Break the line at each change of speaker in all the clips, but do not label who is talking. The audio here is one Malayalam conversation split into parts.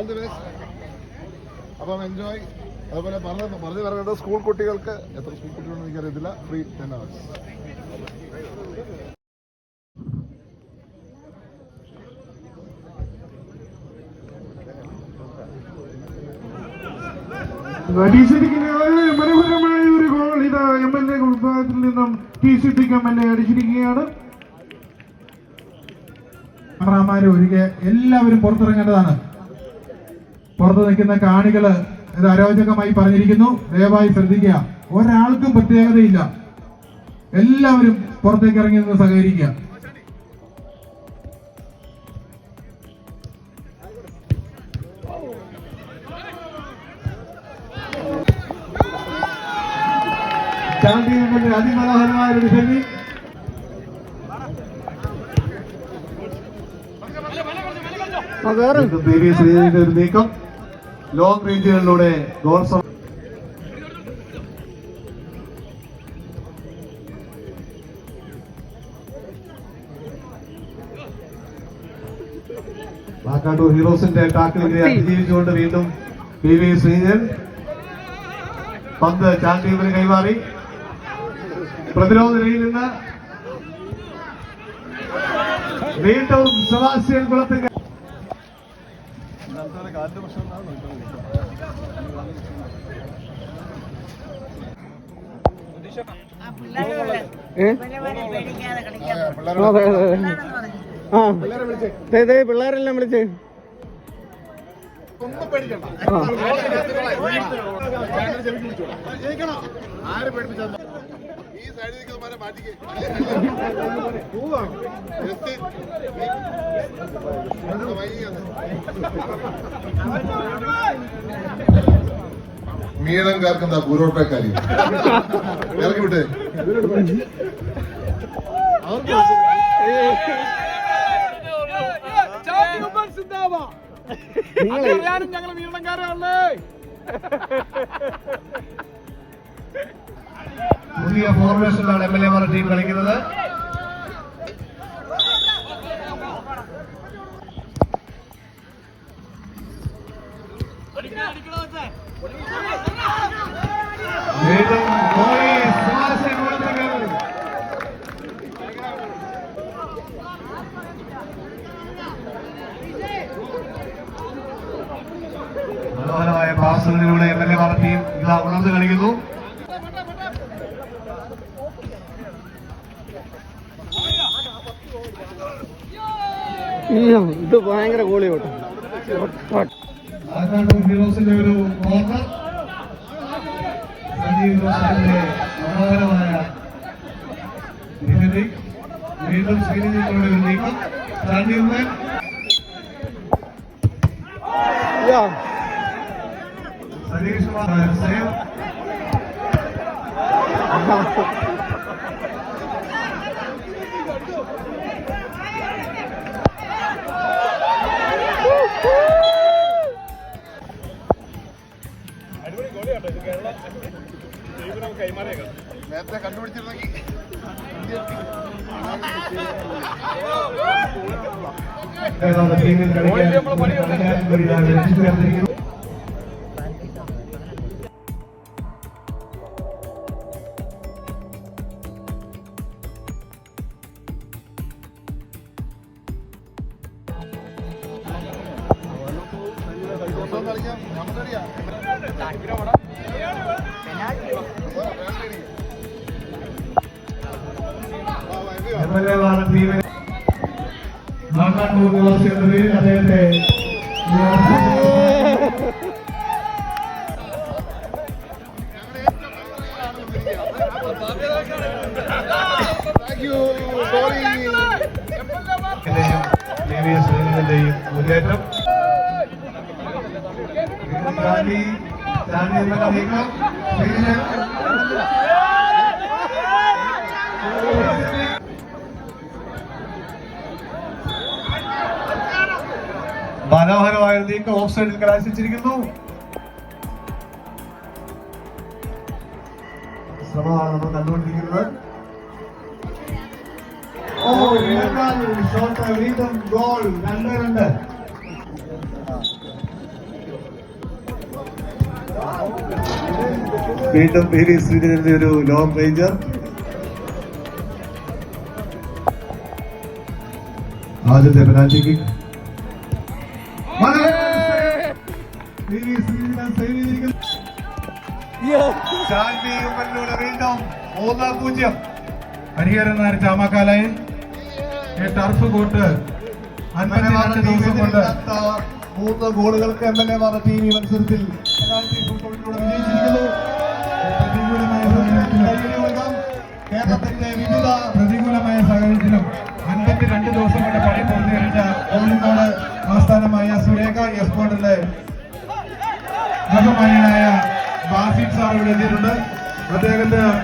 ഓൾ ദി ബെസ്റ്റ് അപ്പം എൻജോയ് അതുപോലെ പറഞ്ഞു പറഞ്ഞു പറയേണ്ടത് സ്കൂൾ കുട്ടികൾക്ക് എത്ര സ്കൂൾ കുട്ടികളെന്ന് എനിക്കറിയത്തില്ല. ഫ്രീ ടെൻ അവേഴ്സ്
മനോഹരമായ ഒരു ഗോൾ ഇതാ എം എൽ എ വിഭാഗത്തിൽ നിന്നും ടി പിക്ക് എം എൽ എ അടിച്ചിരിക്കുകയാണ്. ഒഴികെ എല്ലാവരും പുറത്തിറങ്ങേണ്ടതാണ്. പുറത്ത് നിൽക്കുന്ന കാണികൾ ഇത് അരോചകമായി പറഞ്ഞിരിക്കുന്നു. ദയവായി ശ്രദ്ധിക്കുക. ഒരാൾക്കും പ്രത്യേകതയില്ല. എല്ലാവരും പുറത്തേക്ക് ഇറങ്ങി നിന്ന് സഹകരിക്കുക അതിമനോഹരമായ ഒരു ശരി ശ്രീജിന്റെ ഒരു നീക്കം. ലോങ് റേഞ്ചുകളിലൂടെ ഗോൾ സം- ഹീറോസിന്റെ ടാക്കിളിനെ അതിജീവിച്ചുകൊണ്ട് വീണ്ടും പി വി ശ്രീജൻ പന്ത് ചാമ്പ്യന് കൈമാറി. പ്രതിരോധ നിരയിൽ നിന്ന്. വീണ്ടും സെബാസ്റ്റ്യൻ കുളത്തിൽ
പേടിക്കാതെ കളിക്കാൻ
അതെ അതെ ആ ദേ, ദേ, പിള്ളേരെല്ലാം വിളിച്ച്.
ആര് ഈ സൈഡിൽ മാറ്റിക്കേ. മീനങ്കാർക്ക് എന്താ പൂരോട്ടക്കാരി ഇറക്കി വിട്ടേ.
ഞങ്ങൾ വീരണക്കാരാണല്ലേ
പുതിയ ഫോർമേഷനിലാണ് എം എൽ എമാരുടെ ടീം കളിക്കുന്നത്. മനോഹരമായ പാസുകളിലൂടെ എം എൽ എമാരുടെ ടീം ഇതാ ഉണർന്ന് കളിക്കുന്നു.
ഇത് ഭയങ്കര ഗോളി
ആർക്കാട്ടൂർ ഹീറോസിന്റെ ഒരു കോർണർ സജീവ് ജോസഫിന്റെ മനോഹരമായ ഡിഫൻഡിംഗ് വീണ്ടും ശ്രീനിധിയുടെ ഒരു നീക്കം.
യാ,
സതീഷ് കുമാർ സേവ്. ചേർത്തിരിക്കുന്നു
ദിവസം കളിക്കാം. നമുക്കറിയാം
എം എൽ എമാരുടെ ടീമിനെ ആർക്കാട്ടൂർ ഹീറോസ് എന്ന പേരിൽ അദ്ദേഹത്തെ മുന്നേറ്റം ഗാന്ധി മനോഹരമായ നീക്കം ഓഫ് സൈഡിൽ കലാശിച്ചിരിക്കുന്നു. ശ്രമമാണ് നമ്മൾ കണ്ടുകൊണ്ടിരിക്കുന്നത്. ഓ ഷോട്ട് ഗോൾ രണ്ട് രണ്ട്. വീണ്ടും പി വി ശ്രീധരന്റെ ഒരു ലോങ് റേഞ്ചർ. ആദ്യത്തെ പെനാൽറ്റി കിക്ക്
ഹരിഹരൻ ഈ ടർഫ് കോട്ട്
മൂന്ന് ഗോളുകൾക്ക് എം എൽ എ മാർ ടീം മത്സരത്തിൽ പെനാൽറ്റി ഷൂട്ടൗട്ടിലൂടെ വിജയിച്ചിരിക്കുന്നു
പ്രതികൂലമായ സാഹചര്യത്തിലും
കൈയടി കൊടുക്കാം. കേരളത്തിന്റെ വിവിധ
പ്രതികൂലമായ സാഹചര്യത്തിലും അൻപത്തിരണ്ട് ദിവസം കൊണ്ട് പണി പൂർത്തീകരിച്ച കോഴിക്കോട് ആസ്ഥാനമായ സുരേഖ എസ്പോർട്ടിലെ ബഹുമാനായ ബാസിഫ് സാർ ഇവിടെ എത്തിയിട്ടുണ്ട്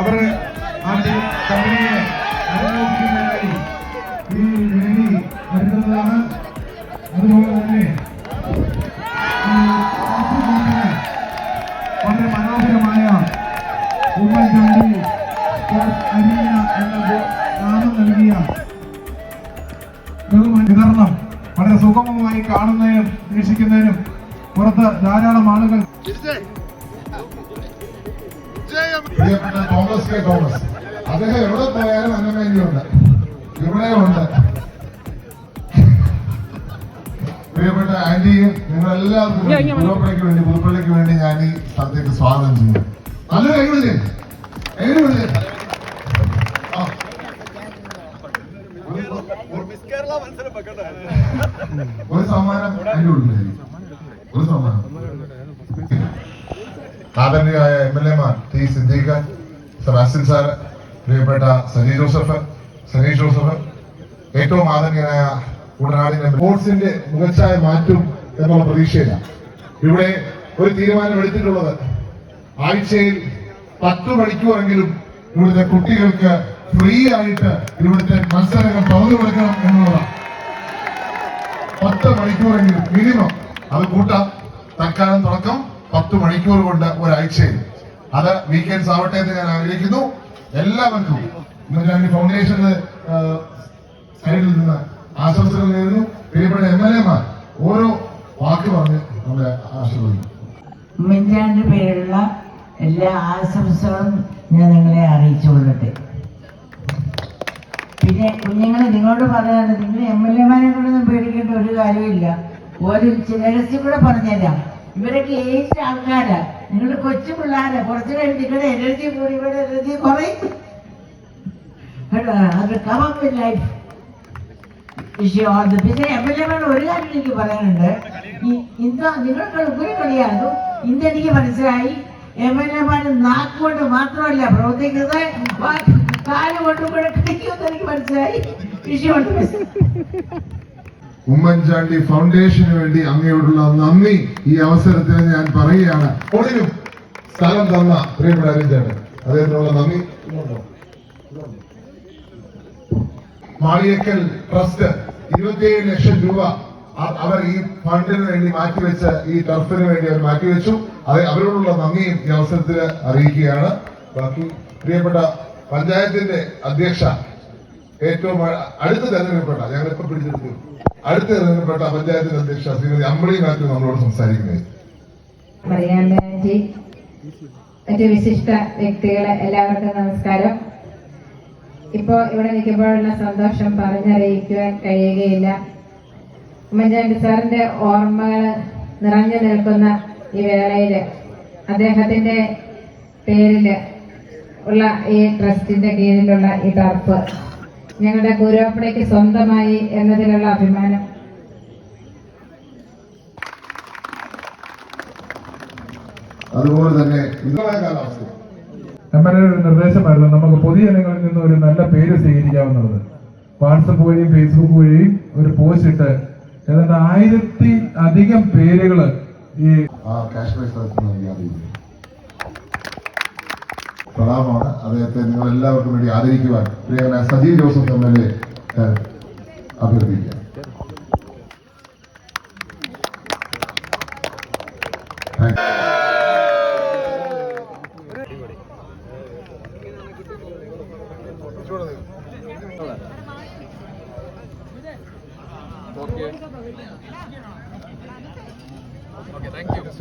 അവർ കമ്പനിയെ സുഗമമായി കാണുന്നതിനും വീക്ഷിക്കുന്നതിനും പുറത്ത് ധാരാളം ആളുകൾ
പ്രിയപ്പെട്ട തോമസ് കെ തോമസ് അദ്ദേഹം എവിടെ പോയാലും അന്നമേനിയുണ്ട്. ഇവിടെയുണ്ട് പ്രിയപ്പെട്ട ആന്റിയും നിങ്ങളെല്ലാവർക്കും വേണ്ടി, പുതുപ്പള്ളിക്ക് വേണ്ടി പുതുപ്പള്ളിക്ക് വേണ്ടി ഞാൻ ഈ സ്ഥലത്തേക്ക് സ്വാഗതം ചെയ്യുന്നു. നല്ലൊരു കൈ വിളിച്ചേ ആ. ഒരു സമ്മാനം ഒരു സമ്മാനം. ആദരണീയായ എം എൽ എമാർ T Siddique sir Asin sir പ്രിയപ്പെട്ട സജി ജോസഫ് സനീഷ് ജോസഫ് ഏറ്റവും ആദരണീയനായ ഉടനാടിന്റെ സ്പോർട്സിന്റെ മുഖച്ഛായ മാറ്റും എന്നുള്ള പ്രതീക്ഷയില്ല. ഇവിടെ ഒരു തീരുമാനം എടുത്തിട്ടുള്ളത് ആഴ്ചയിൽ പത്ത് മണിക്കൂറെങ്കിലും ഇവിടുത്തെ കുട്ടികൾക്ക് ഫ്രീ ആയിട്ട് ഇവിടുത്തെ മത്സരങ്ങൾ തുറന്നു കൊടുക്കണം എന്നുള്ളതാണ്. പത്ത് മണിക്കൂറെങ്കിലും മിനിമം അത് കൂട്ടാം. തൽക്കാലം തുടക്കം. പത്ത് മണിക്കൂർ കൊണ്ട് ഒരാഴ്ചയിൽ. അത് വീക്കെൻഡ്സ് ആവട്ടെ എന്ന് ഞാൻ ആഗ്രഹിക്കുന്നു. എല്ലാവർക്കും ഉമ്മൻചാണ്ടി ഫൗണ്ടേഷന് സൈഡിൽ നിന്ന് ആശംസകൾ നേരുന്നു. പ്രിയപ്പെട്ട എം എൽ എമാർ ഓരോ വാക്ക് പറഞ്ഞ് നമ്മളെ ആശീർവദിക്കും.
ഉമ്മൻചാണ്ടിന്റെ പേരുള്ള എല്ലാ ആശംസകളും ഞാൻ നിങ്ങളെ അറിയിച്ചു കൊള്ളട്ടെ പിന്നെ കുഞ്ഞുങ്ങൾ നിങ്ങളോട് പറയാതെ നിങ്ങൾ എം എൽ എമാരെ കൊണ്ടൊന്നും പേടിക്കേണ്ട ഒരു കാര്യമില്ല. ഒരു രഹസ്യം കൂടെ പറഞ്ഞുതരാം. ഇവരൊക്കെ ഏജ് ആൾക്കാരാ. നിങ്ങൾ കൊച്ചു പിള്ളേരാ. കുറച്ച് കഴിഞ്ഞ് നിങ്ങളുടെ എനർജി കൂടി ഇവിടെ എനർജി കുറയും. ലൈഫ് പിന്നെ എം എൽ എമാരുടെ ഒരു കാര്യം എനിക്ക് പറയാനുണ്ട്. ഇന്ന് നിങ്ങൾക്ക് ഒരു കളിയാകും ഇന്ന് എനിക്ക് മനസ്സിലായി. എം എൽ എമാർ നാക്കുകൊണ്ട് മാത്രമല്ല പ്രവർത്തിക്കുന്നത്.
ഉമ്മൻചാണ്ടി ഫൗണ്ടേഷന് വേണ്ടി അങ്ങയോടുള്ള നന്ദി. ഈ അവസരത്തിൽ ഞാൻ പറയുകയാണ്. ഒളിനും സ്ഥലം തന്ന പ്രിയപ്പെട്ട അരിഞ്ചാണ് അദ്ദേഹത്തിനുള്ള നന്ദി. മാളിയക്കൽ ട്രസ്റ്റ് ഇരുപത്തിയേഴ് ലക്ഷം രൂപ അവർ ഈ ഫണ്ടിന് വേണ്ടി മാറ്റിവെച്ച ഈ ടർഫിന് വേണ്ടി അവർ മാറ്റിവെച്ചു. അവരോടുള്ള നന്ദിയും ഈ അവസരത്തിൽ അറിയിക്കുകയാണ്. ബാക്കി പ്രിയപ്പെട്ട പഞ്ചായത്തിന്റെ അധ്യക്ഷ ഏറ്റവും അടുത്ത തെരഞ്ഞെടുക്കപ്പെട്ട ഞങ്ങൾ ഇപ്പൊ പിടിച്ചെടുത്തു. അടുത്ത് തെരഞ്ഞെടുക്കപ്പെട്ട പഞ്ചായത്തിന്റെ അധ്യക്ഷ ശ്രീമതി അമ്പളി മാറ്റി നമ്മളോട് സംസാരിക്കുന്നത്.
മറിയാമ്മജി മറ്റു വിശിഷ്ട വ്യക്തികളെ എല്ലാവർക്കും നമസ്കാരം. ഇപ്പോ ഇവിടെ നിൽക്കുമ്പോഴുള്ള സന്തോഷം പറഞ്ഞറിയിക്കുവാൻ കഴിയുകയില്ല. ഉമ്മൻചാണ്ടി സാറിന്റെ ഓർമ്മകൾ നിറഞ്ഞു നിൽക്കുന്ന ഈ വേളയിൽ അദ്ദേഹത്തിന്റെ പേരിൽ ഉള്ള ഈ ട്രസ്റ്റിന്റെ കീഴിലുള്ള ഈ ടർപ്പ് ഞങ്ങളുടെ കുരുവപ്പടയ്ക്ക് സ്വന്തമായി എന്നതിലുള്ള അഭിമാനം.
അതുപോലെ തന്നെ
എൽ ഒരു നിർദ്ദേശമായിരുന്നു നമുക്ക് പൊതുജനങ്ങളിൽ നിന്ന് ഒരു നല്ല പേര് സ്വീകരിക്കാവുന്നത്. വാട്സപ്പ് വഴിയും ഫേസ്ബുക്ക് വഴിയും ഒരു പോസ്റ്റ് ഇട്ട് ഏതാണ്ട് ആയിരത്തി അധികം പേരുകൾ ഈ
ആ ക്യാഷ് പ്രൈസ് പ്രണാമമാണ്. അദ്ദേഹത്തെ നിങ്ങൾ എല്ലാവർക്കും വേണ്ടി ആദരിക്കുവാൻ പ്രിയങ്കര Sajeev Joseph M L A അഭ്യർത്ഥിക്കാം.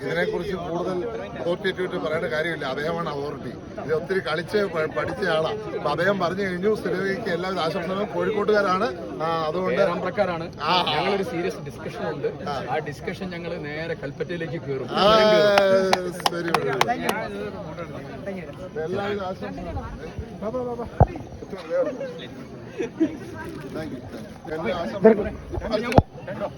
ഇതിനെക്കുറിച്ച് കൂടുതൽ അതോറിറ്റേറ്റീവ് പറയേണ്ട കാര്യമില്ല. അദ്ദേഹമാണ് അതോറിറ്റി ഇത് ഒത്തിരി കളിച്ച് പഠിച്ച ആളാണ് അപ്പൊ അദ്ദേഹം പറഞ്ഞു കഴിഞ്ഞു സ്ഥിരതയ്ക്ക് എല്ലാവിധ ആശംസകളും. കോഴിക്കോട്ടുകാരാണ്. അതുകൊണ്ട്
പ്രക്കാരാണ്. ഞങ്ങളൊരു സീരിയസ് ഡിസ്കഷൻ ഉണ്ട്. ആ. ഡിസ്കഷൻ ഞങ്ങൾ നേരെ കൽപ്പറ്റയിലേക്ക് കയറും
ശരി എല്ലാവിധ ആശംസകളും. Thank you. എല്ലാ